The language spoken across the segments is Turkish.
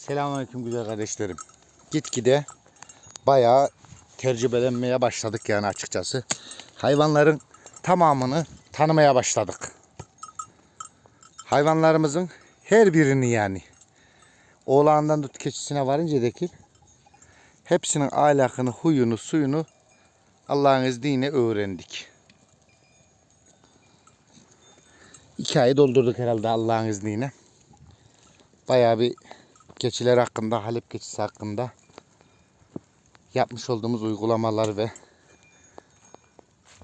Selamünaleyküm güzel kardeşlerim. Gitgide bayağı tecrübelenmeye başladık yani açıkçası. Hayvanların tamamını tanımaya başladık. Hayvanlarımızın her birini yani oğlağından tut keçisine varınca dekil hepsinin ahlakını, huyunu, suyunu Allah'ın izniyle öğrendik. İki ayı doldurduk herhalde Allah'ın izniyle. Bayağı bir keçiler hakkında, Halep keçisi hakkında yapmış olduğumuz uygulamalar ve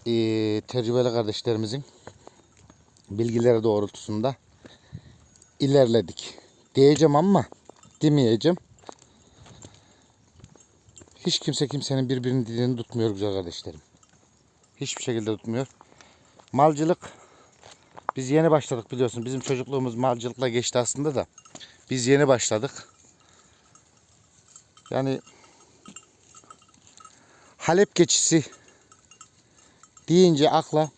eee, tecrübeli kardeşlerimizin bilgileri doğrultusunda ilerledik. Diyeceğim ama demeyeceğim. Hiç kimse kimsenin birbirinin dilini tutmuyor güzel kardeşlerim. Hiçbir şekilde tutmuyor. Malcılık biz yeni başladık biliyorsun. Bizim çocukluğumuz malcılıkla geçti aslında da. Biz yeni başladık. Yani Halep geçisi deyince akla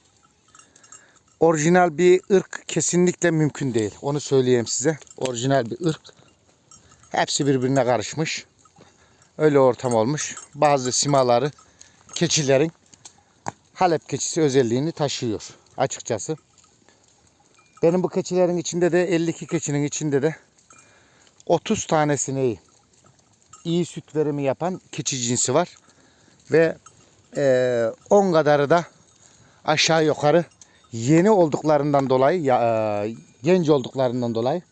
orijinal bir ırk kesinlikle mümkün değil. Onu söyleyeyim size. Orijinal bir ırk. Hepsi birbirine karışmış. Öyle ortam olmuş. Bazı simaları keçilerin Halep keçisi özelliğini taşıyor açıkçası. Benim bu keçilerin içinde de 52 keçinin içinde de 30 tanesini iyi süt verimi yapan keçi cinsi var. Ve eee, 10 kadarı da aşağı yukarı yeni olduklarından dolayı, ya, eee, genç olduklarından dolayı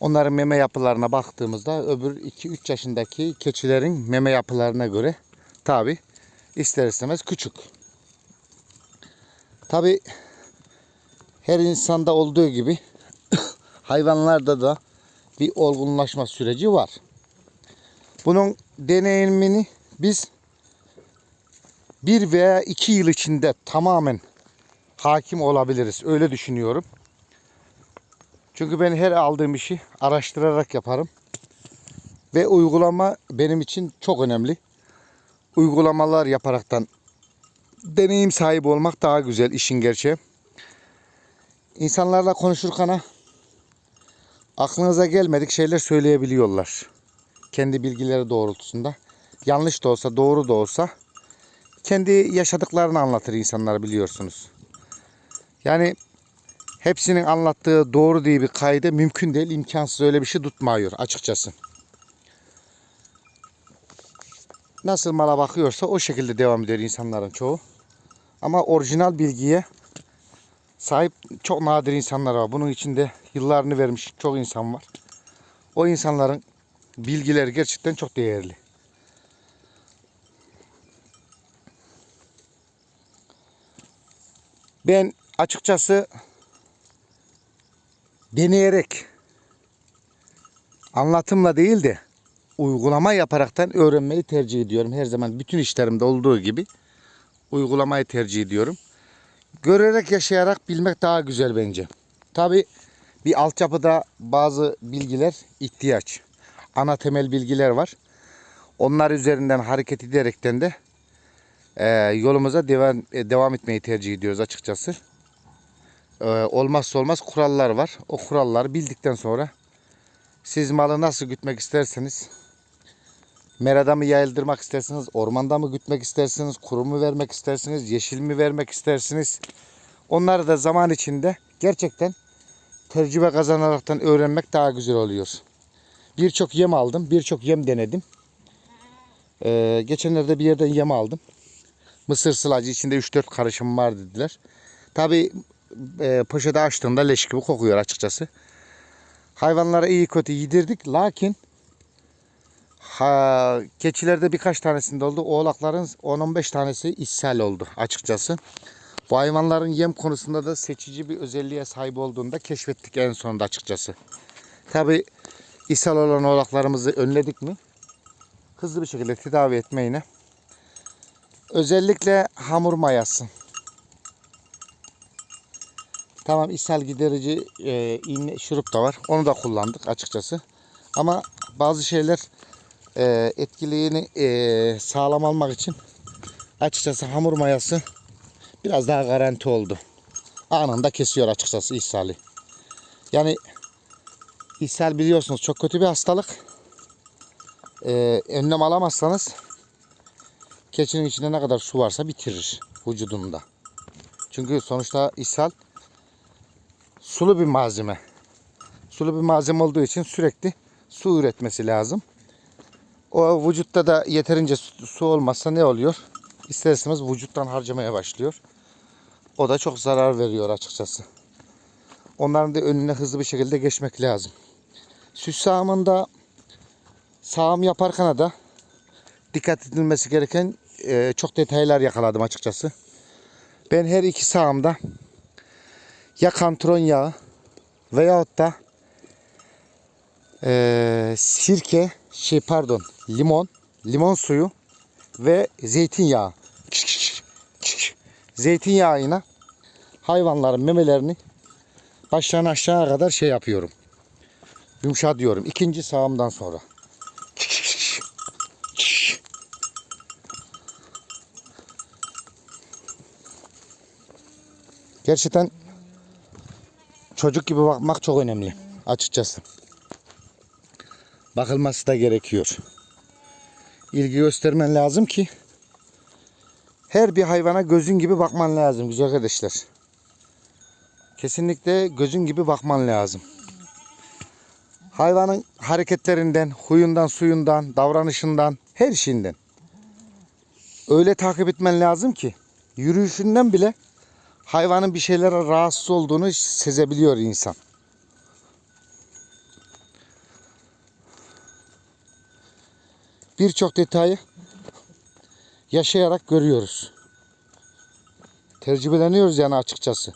onların meme yapılarına baktığımızda öbür 2-3 yaşındaki keçilerin meme yapılarına göre tabi ister istemez küçük. Tabi her insanda olduğu gibi hayvanlarda da bir olgunlaşma süreci var. Bunun deneyimini biz bir veya iki yıl içinde tamamen hakim olabiliriz. Öyle düşünüyorum. Çünkü ben her aldığım işi araştırarak yaparım. Ve uygulama benim için çok önemli. Uygulamalar yaparaktan deneyim sahibi olmak daha güzel işin gerçeği. İnsanlarla konuşurken aklınıza gelmedik şeyler söyleyebiliyorlar. Kendi bilgileri doğrultusunda. Yanlış da olsa, doğru da olsa kendi yaşadıklarını anlatır insanlar biliyorsunuz. Yani hepsinin anlattığı doğru diye bir kaydı mümkün değil, imkansız öyle bir şey tutmuyor açıkçası. Nasıl mala bakıyorsa o şekilde devam eder insanların çoğu. Ama orijinal bilgiye sahip çok nadir insanlar var. Bunun içinde yıllarını vermiş çok insan var. O insanların bilgileri gerçekten çok değerli. Ben açıkçası deneyerek anlatımla değil de uygulama yaparaktan öğrenmeyi tercih ediyorum. Her zaman bütün işlerimde olduğu gibi uygulamayı tercih ediyorum. Görerek yaşayarak bilmek daha güzel bence. Tabi bir altyapıda bazı bilgiler ihtiyaç. Ana temel bilgiler var. Onlar üzerinden hareket ederekten de e, yolumuza devam, e, devam etmeyi tercih ediyoruz açıkçası. E, olmazsa olmaz kurallar var. O kuralları bildikten sonra siz malı nasıl gütmek isterseniz merada mı yayıldırmak istersiniz, ormanda mı gütmek istersiniz, kuru mu vermek istersiniz, yeşil mi vermek istersiniz. Onları da zaman içinde gerçekten tecrübe kazanaraktan öğrenmek daha güzel oluyor. Birçok yem aldım, birçok yem denedim. Ee, geçenlerde bir yerden yem aldım. Mısır sılacı içinde 3-4 karışım var dediler. Tabi e, poşeti açtığımda leş gibi kokuyor açıkçası. Hayvanlara iyi kötü yedirdik lakin ha, keçilerde birkaç tanesinde oldu. Oğlakların 10-15 tanesi ishal oldu açıkçası. Bu hayvanların yem konusunda da seçici bir özelliğe sahip olduğunu da keşfettik en sonunda açıkçası. Tabi ishal olan oğlaklarımızı önledik mi hızlı bir şekilde tedavi etmeyine özellikle hamur mayası. Tamam ishal giderici e, şurup da var. Onu da kullandık açıkçası. Ama bazı şeyler e, etkiliğini e, sağlam almak için açıkçası hamur mayası biraz daha garanti oldu. Anında kesiyor açıkçası ishali. Yani İshal biliyorsunuz çok kötü bir hastalık. Ee, önlem alamazsanız keçinin içinde ne kadar su varsa bitirir vücudunda. Çünkü sonuçta ishal sulu bir malzeme. Sulu bir malzeme olduğu için sürekli su üretmesi lazım. O vücutta da yeterince su, su olmazsa ne oluyor? İster istemez vücuttan harcamaya başlıyor. O da çok zarar veriyor açıkçası. Onların da önüne hızlı bir şekilde geçmek lazım. Süs sağımında sağım yaparken de dikkat edilmesi gereken e, çok detaylar yakaladım açıkçası. Ben her iki sağımda ya kantron yağı veyahut da e, sirke şey pardon limon limon suyu ve zeytinyağı zeytinyağıyla hayvanların memelerini baştan aşağıya kadar şey yapıyorum. Yumuşatıyorum. İkinci sağımdan sonra. Gerçekten çocuk gibi bakmak çok önemli açıkçası. Bakılması da gerekiyor. İlgi göstermen lazım ki her bir hayvana gözün gibi bakman lazım güzel kardeşler. Kesinlikle gözün gibi bakman lazım. Hayvanın hareketlerinden, huyundan, suyundan, davranışından, her şeyinden. Öyle takip etmen lazım ki yürüyüşünden bile hayvanın bir şeylere rahatsız olduğunu sezebiliyor insan. Birçok detayı yaşayarak görüyoruz. Tecrübeleniyoruz yani açıkçası.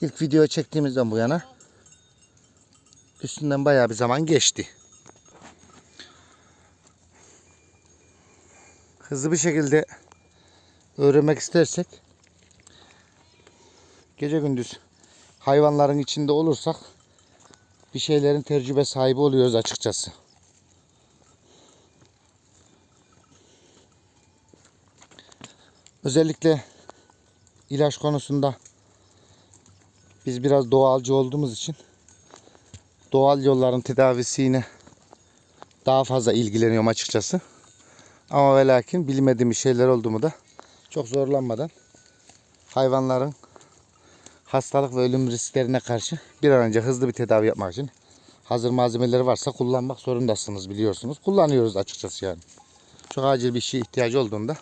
İlk video çektiğimizden bu yana üstünden bayağı bir zaman geçti. Hızlı bir şekilde öğrenmek istersek gece gündüz hayvanların içinde olursak bir şeylerin tecrübe sahibi oluyoruz açıkçası. Özellikle ilaç konusunda biz biraz doğalcı olduğumuz için doğal yolların tedavisiyle daha fazla ilgileniyorum açıkçası. Ama ve lakin bilmediğim şeyler oldu da çok zorlanmadan hayvanların hastalık ve ölüm risklerine karşı bir an önce hızlı bir tedavi yapmak için hazır malzemeleri varsa kullanmak zorundasınız biliyorsunuz. Kullanıyoruz açıkçası yani. Çok acil bir şey ihtiyacı olduğunda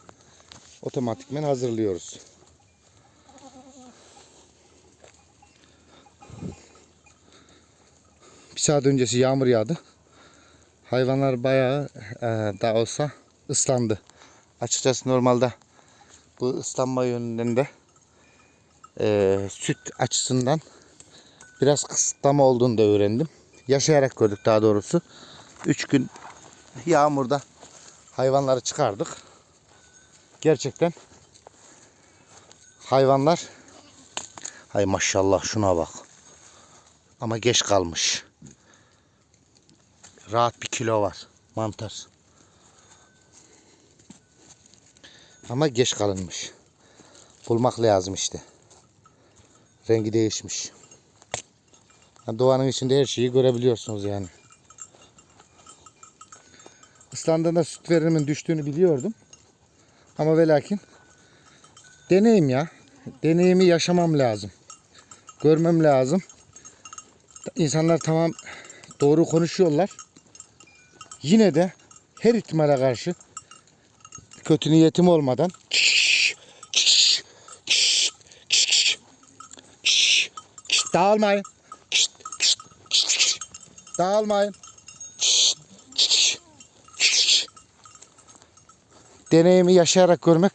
otomatikmen hazırlıyoruz. Bir saat öncesi yağmur yağdı. Hayvanlar bayağı e, da olsa ıslandı. Açıkçası normalde bu ıslanma yönünden de e, süt açısından biraz kısıtlama olduğunu da öğrendim. Yaşayarak gördük daha doğrusu. 3 gün yağmurda hayvanları çıkardık. Gerçekten hayvanlar hay maşallah şuna bak. Ama geç kalmış. Rahat bir kilo var mantar. Ama geç kalınmış. Bulmak lazım işte. Rengi değişmiş. Doğanın içinde her şeyi görebiliyorsunuz yani. Islandığında süt verimimin düştüğünü biliyordum. Ama ve lakin deneyim ya. Deneyimi yaşamam lazım. Görmem lazım. İnsanlar tamam doğru konuşuyorlar. Yine de her ihtimale karşı kötü niyetim olmadan dağılmayın. Dağılmayın. Deneyimi yaşayarak görmek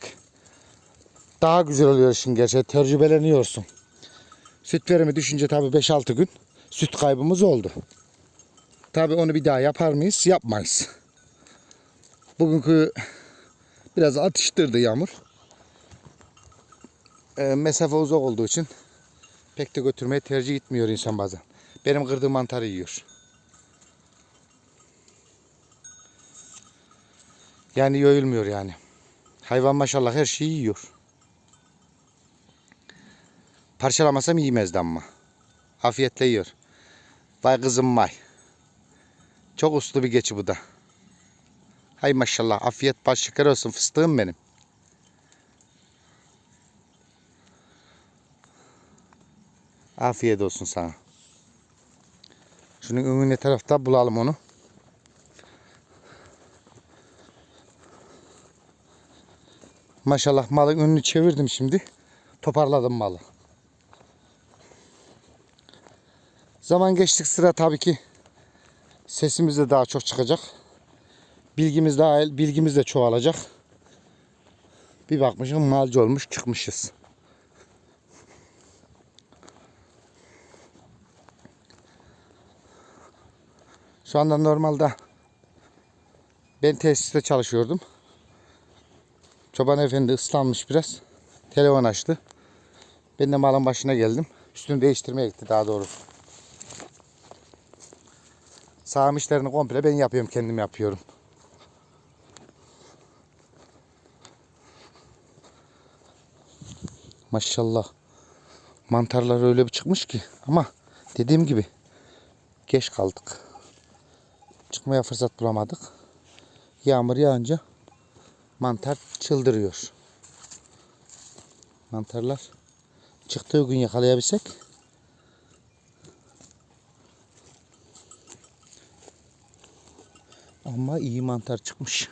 daha güzel oluyor işin gerçeği. Tecrübeleniyorsun. Süt verimi düşünce tabii 5-6 gün süt kaybımız oldu. Tabii onu bir daha yapar mıyız? Yapmayız. Bugünkü biraz atıştırdı yağmur. E, mesafe uzak olduğu için pek de götürmeyi tercih etmiyor insan bazen. Benim kırdığım mantarı yiyor. Yani yoyulmuyor yani. Hayvan maşallah her şeyi yiyor. Parçalamasam yemezdi ama. Afiyetle yiyor. Vay kızım vay. Çok uslu bir geçi bu da. Hay maşallah afiyet baş şeker olsun fıstığım benim. Afiyet olsun sana. Şunun önüne tarafta bulalım onu. Maşallah malın önünü çevirdim şimdi. Toparladım malı. Zaman geçtik sıra tabii ki sesimiz de daha çok çıkacak. Bilgimiz daha bilgimiz de çoğalacak. Bir bakmışım malcı olmuş çıkmışız. Şu anda normalde ben tesiste çalışıyordum. Çoban efendi ıslanmış biraz. Telefon açtı. Ben de malın başına geldim. Üstünü değiştirmeye gitti daha doğrusu. Sağım işlerini komple ben yapıyorum. Kendim yapıyorum. Maşallah. Mantarlar öyle bir çıkmış ki. Ama dediğim gibi geç kaldık. Çıkmaya fırsat bulamadık. Yağmur yağınca mantar çıldırıyor. Mantarlar çıktığı gün yakalayabilsek ama iyi mantar çıkmış.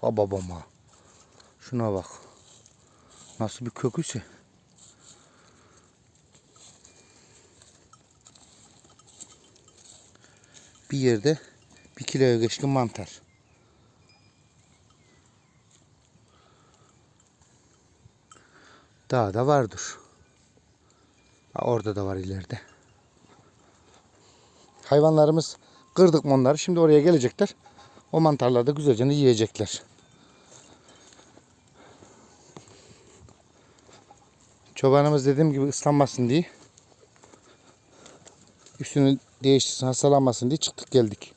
Ha babama. Şuna bak. Nasıl bir köküse. Bir yerde bir kiloya geçkin mantar. Daha da vardır. Orada da var ileride. Hayvanlarımız kırdık mı onları. Şimdi oraya gelecekler. O mantarları da güzelce yiyecekler. Çobanımız dediğim gibi ıslanmasın diye üstünü değiştirsin hastalanmasın diye çıktık geldik.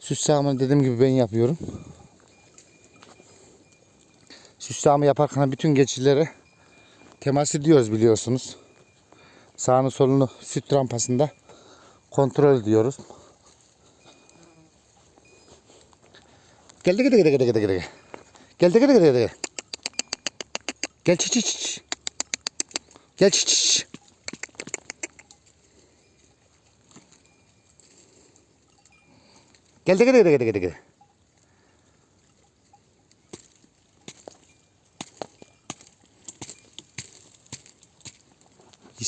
Süs sağımını dediğim gibi ben yapıyorum. Süs sağımı yaparken bütün geçilere temas ediyoruz biliyorsunuz. Sağını solunu süt rampasında kontrol ediyoruz. Geldi gidi gidi gidi gidi gidi. Geldi gidi gidi gidi. Gel çiç çiç. Gel çiç çiç. Gel de gel gel gel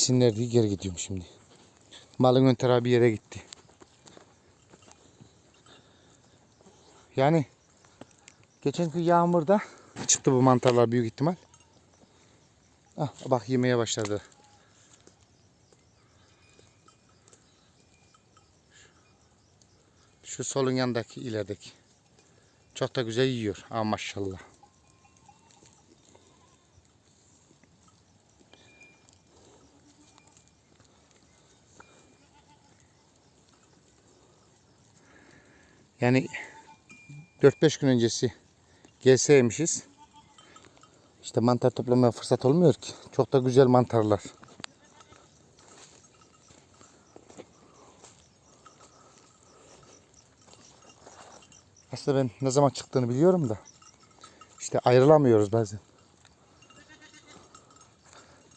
Yesinler diye geri gidiyorum şimdi. Malın ön tarafı bir yere gitti. Yani geçenki yağmurda çıktı bu mantarlar büyük ihtimal. Ah, bak yemeye başladı. Şu solun yanındaki ilerideki. Çok da güzel yiyor. Aa maşallah. Yani 4-5 gün öncesi gelseymişiz. İşte mantar toplamaya fırsat olmuyor ki. Çok da güzel mantarlar. Aslında ben ne zaman çıktığını biliyorum da. İşte ayrılamıyoruz bazen.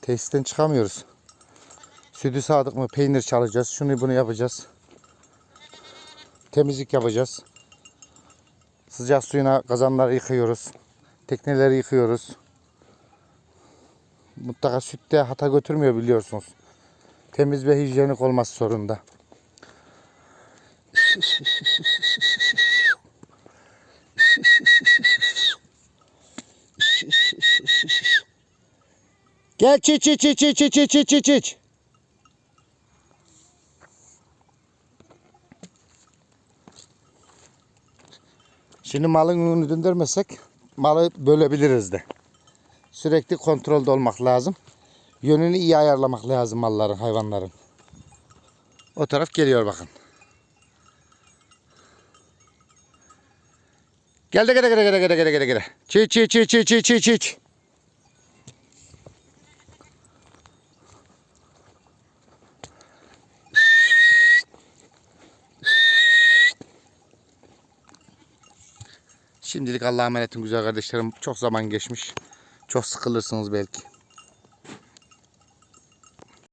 Tesisten çıkamıyoruz. Sütü sağdık mı peynir çalacağız. Şunu bunu yapacağız. Temizlik yapacağız. Sıcak suyuna kazanları yıkıyoruz. Tekneleri yıkıyoruz. Mutlaka sütte hata götürmüyor biliyorsunuz. Temiz ve hijyenik olması zorunda. Gel çiç çiç çiç çiç çiç çiç çiç Şimdi malın ürünü döndürmesek malı bölebiliriz de. Sürekli kontrolde olmak lazım. Yönünü iyi ayarlamak lazım malların, hayvanların. O taraf geliyor bakın. Gel de gel de gel de gel de gel de gel de. gel de, gel Çiğ çiğ çiğ çiğ çiğ çiğ çiğ. Şimdilik Allah'a emanetin güzel kardeşlerim. Çok zaman geçmiş. Çok sıkılırsınız belki.